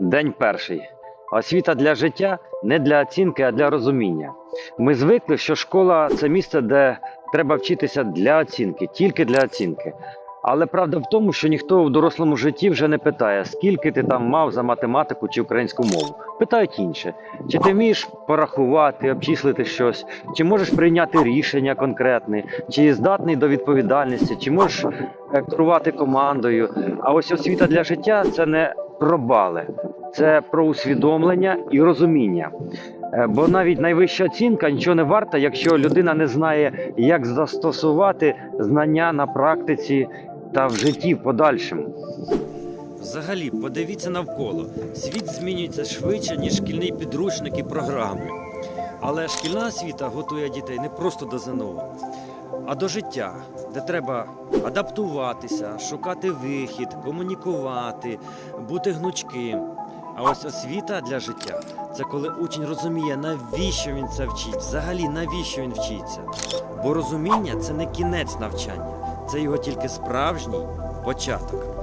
День перший. Освіта для життя не для оцінки, а для розуміння. Ми звикли, що школа це місце, де треба вчитися для оцінки, тільки для оцінки. Але правда в тому, що ніхто в дорослому житті вже не питає, скільки ти там мав за математику чи українську мову. Питають інше: чи ти вмієш порахувати, обчислити щось, чи можеш прийняти рішення конкретне, чи здатний до відповідальності, чи можеш е, керувати командою. А ось освіта для життя це не про бали, це про усвідомлення і розуміння. Е, Бо навіть найвища оцінка нічого не варта, якщо людина не знає, як застосувати знання на практиці та в житті в подальшому. Взагалі, подивіться навколо. Світ змінюється швидше, ніж шкільний підручник і програми. Але шкільна освіта готує дітей не просто до ЗНО, а до життя, де треба адаптуватися, шукати вихід, комунікувати, бути гнучким. А ось освіта для життя це коли учень розуміє, навіщо він це вчить, взагалі навіщо він вчиться. Бо розуміння це не кінець навчання, це його тільки справжній початок.